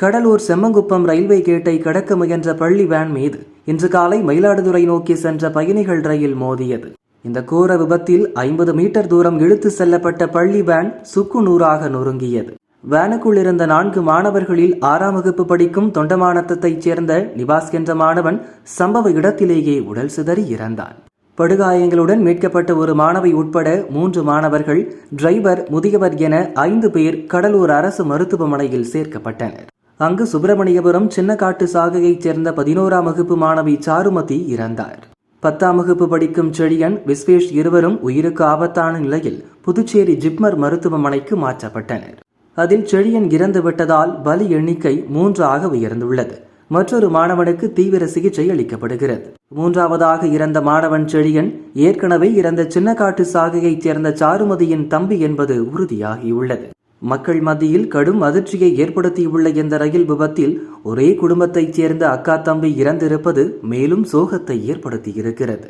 Cuddalore Semmankuppam railway கேட்டை கடக்க முயன்ற பள்ளி வேன் மீது இன்று காலை மயிலாடுதுறை நோக்கி சென்ற பயணிகள் ரயில் மோதியது. இந்த கோர விபத்தில் ஐம்பது மீட்டர் தூரம் இழுத்து செல்லப்பட்ட பள்ளி வேன் சுக்கு நூறாக நொறுங்கியது. வேனுக்குள் இருந்த நான்கு மாணவர்களில் ஆறாம் வகுப்பு படிக்கும் தொண்டமானத்தைச் சேர்ந்த நிவாஸ் என்ற மாணவன் சம்பவ இடத்திலேயே உடல் சிதறி இறந்தான். படுகாயங்களுடன் மீட்கப்பட்ட ஒரு மாணவி உட்பட மூன்று மாணவர்கள் டிரைவர் முதியவர் என ஐந்து பேர் கடலூர் அரசு மருத்துவமனையில் சேர்க்கப்பட்டனர். அங்கு சுப்பிரமணியபுரம் சின்னக்காட்டு சாகையைச் சேர்ந்த பதினோராம் வகுப்பு மாணவி சாருமதி இறந்தார். பத்தாம் வகுப்பு படிக்கும் செழியன் விஸ்வேஷ் இருவரும் உயிருக்கு ஆபத்தான நிலையில் புதுச்சேரி ஜிப்மர் மருத்துவமனைக்கு மாற்றப்பட்டனர். அதில் செழியன் இறந்து விட்டதால் பலி எண்ணிக்கை மூன்றாக உயர்ந்துள்ளது. மற்றொரு மாணவனுக்கு தீவிர சிகிச்சை அளிக்கப்படுகிறது. மூன்றாவதாக இறந்த மாணவன் செழியன் ஏற்கனவே இறந்த சின்னக்காட்டு சாகையைச் சேர்ந்த சாருமதியின் தம்பி என்பது உறுதியாகியுள்ளது. மக்கள் மத்தியில் கடும் அதிர்ச்சியை ஏற்படுத்தியுள்ள இந்த ரயில் விபத்தில் ஒரே குடும்பத்தைச் சேர்ந்த அக்கா தம்பி இறந்திருப்பது மேலும் சோகத்தை ஏற்படுத்தியிருக்கிறது.